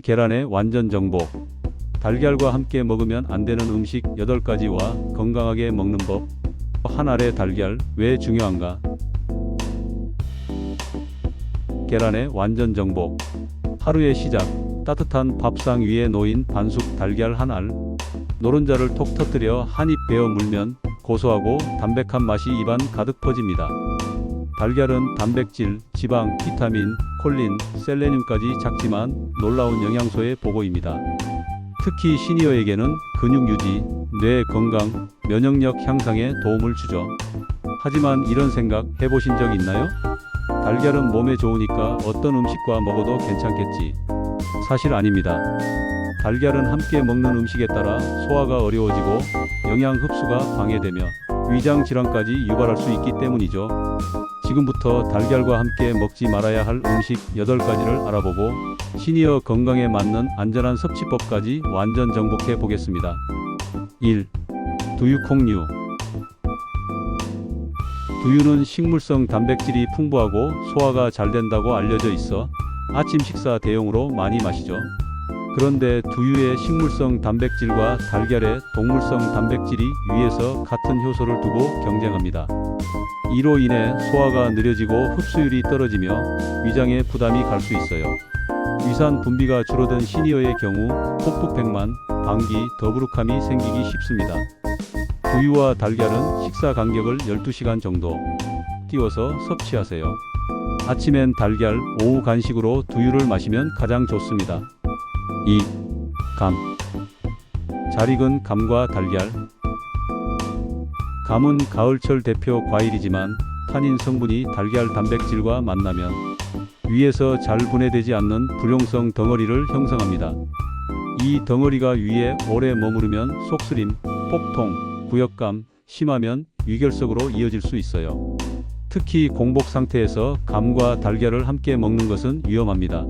계란의 완전 정복. 달걀과 함께 먹으면 안 되는 음식 8가지와 건강하게 먹는 법. 한 알의 달걀 왜 중요한가? 계란의 완전 정복. 하루의 시작. 따뜻한 밥상 위에 놓인 반숙 달걀 한 알. 노른자를 톡 터뜨려 한 입 베어 물면 고소하고 담백한 맛이 입안 가득 퍼집니다. 달걀은 단백질, 지방, 비타민, 콜린, 셀레늄까지 작지만 놀라운 영양소의 보고입니다. 특히 시니어에게는 근육 유지, 뇌 건강, 면역력 향상에 도움을 주죠. 하지만 이런 생각 해보신 적 있나요? 달걀은 몸에 좋으니까 어떤 음식과 먹어도 괜찮겠지. 사실 아닙니다. 달걀은 함께 먹는 음식에 따라 소화가 어려워지고 영양 흡수가 방해되며 위장 질환까지 유발할 수 있기 때문이죠. 지금부터 달걀과 함께 먹지 말아야 할 음식 8가지를 알아보고 시니어 건강에 맞는 안전한 섭취법까지 완전 정복해 보겠습니다. 1. 두유콩류 두유는 식물성 단백질이 풍부하고 소화가 잘 된다고 알려져 있어 아침 식사 대용으로 많이 마시죠. 그런데 두유의 식물성 단백질과 달걀의 동물성 단백질이 위에서 같은 효소를 두고 경쟁합니다. 이로 인해 소화가 느려지고 흡수율이 떨어지며 위장에 부담이 갈 수 있어요. 위산 분비가 줄어든 시니어의 경우 폭풍백만, 방기, 더부룩함이 생기기 쉽습니다. 두유와 달걀은 식사 간격을 12시간 정도 띄워서 섭취하세요. 아침엔 달걀, 오후 간식으로 두유를 마시면 가장 좋습니다. 2. 감. 잘 익은 감과 달걀. 감은 가을철 대표 과일이지만 탄닌 성분이 달걀 단백질과 만나면 위에서 잘 분해되지 않는 불용성 덩어리를 형성합니다. 이 덩어리가 위에 오래 머무르면 속쓰림, 폭통, 구역감, 심하면 위결석으로 이어질 수 있어요. 특히 공복 상태에서 감과 달걀을 함께 먹는 것은 위험합니다.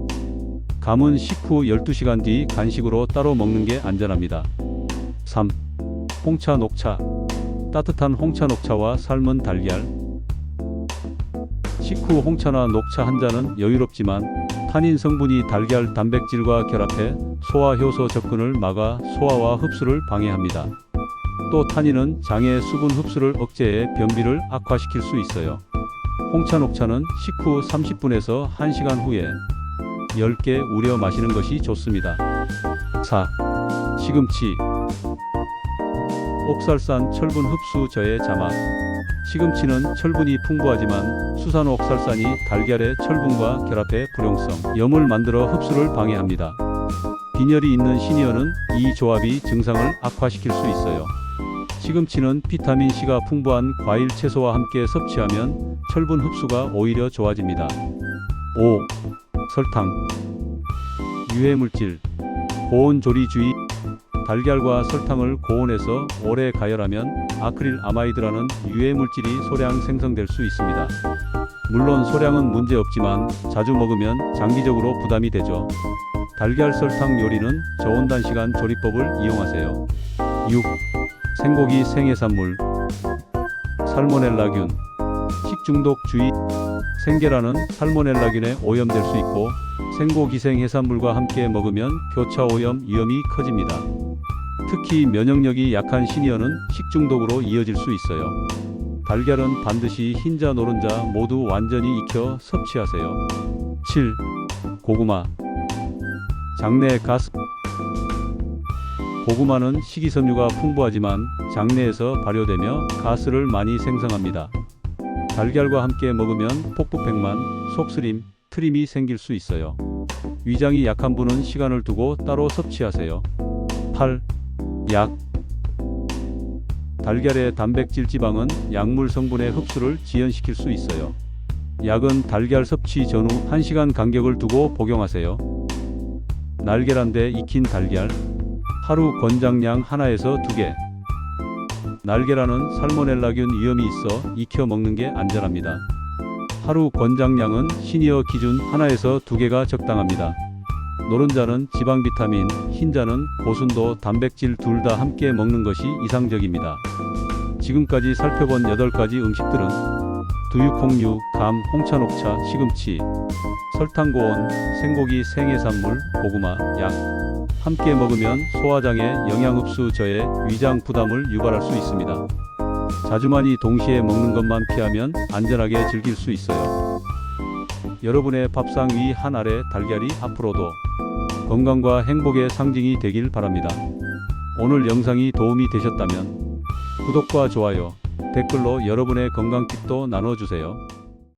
감은 식후 12시간 뒤 간식으로 따로 먹는 게 안전합니다. 3. 홍차 녹차. 따뜻한 홍차 녹차와 삶은 달걀. 식후 홍차나 녹차 한 잔은 여유롭지만 탄닌 성분이 달걀 단백질과 결합해 소화 효소 접근을 막아 소화와 흡수를 방해합니다. 또 탄닌은 장의 수분 흡수를 억제해 변비를 악화시킬 수 있어요. 홍차 녹차는 식후 30분에서 1시간 후에 10개 우려 마시는 것이 좋습니다. 4. 시금치 옥살산 철분 흡수 저의 자막 시금치는 철분이 풍부하지만 수산 옥살산이 달걀의 철분과 결합해 불용성 염을 만들어 흡수를 방해합니다. 빈혈이 있는 시니어는 이 조합이 증상을 악화시킬 수 있어요. 시금치는 비타민 C가 풍부한 과일 채소와 함께 섭취하면 철분 흡수가 오히려 좋아집니다. 5. 설탕 유해물질 고온 조리 주의 달걀과 설탕을 고온에서 오래 가열하면 아크릴 아마이드라는 유해물질이 소량 생성될 수 있습니다. 물론 소량은 문제없지만 자주 먹으면 장기적으로 부담이 되죠. 달걀 설탕 요리는 저온단 시간 조리법을 이용하세요. 6. 생고기 생해산물 살모넬라균 식중독 주의 생계란은 살모넬라균에 오염될 수 있고 생고기생 해산물과 함께 먹으면 교차 오염 위험이 커집니다. 특히 면역력이 약한 시니어는 식중독으로 이어질 수 있어요. 달걀은 반드시 흰자 노른자 모두 완전히 익혀 섭취하세요. 7. 고구마 장내 가스 고구마는 식이섬유가 풍부하지만 장내에서 발효되며 가스를 많이 생성합니다. 달걀과 함께 먹으면 폭풍백만, 속쓰림, 트림이 생길 수 있어요. 위장이 약한 분은 시간을 두고 따로 섭취하세요. 8. 약 달걀의 단백질 지방은 약물 성분의 흡수를 지연시킬 수 있어요. 약은 달걀 섭취 전후 1시간 간격을 두고 복용하세요. 날계란 대 익힌 달걀 하루 권장량 하나에서 두 개. 날계란은 살모넬라균 위험이 있어 익혀 먹는 게 안전합니다. 하루 권장량은 시니어 기준 하나에서 두 개가 적당합니다. 노른자는 지방 비타민, 흰자는 고순도 단백질 둘 다 함께 먹는 것이 이상적입니다. 지금까지 살펴본 8가지 음식들은 두유, 콩류, 감, 홍차, 녹차, 시금치, 설탕, 고온, 생고기, 생해산물, 고구마, 약. 함께 먹으면 소화장애, 영양흡수 저해, 위장 부담을 유발할 수 있습니다. 자주만이 동시에 먹는 것만 피하면 안전하게 즐길 수 있어요. 여러분의 밥상 위 한 알의 달걀이 앞으로도 건강과 행복의 상징이 되길 바랍니다. 오늘 영상이 도움이 되셨다면 구독과 좋아요, 댓글로 여러분의 건강 팁도 나눠주세요.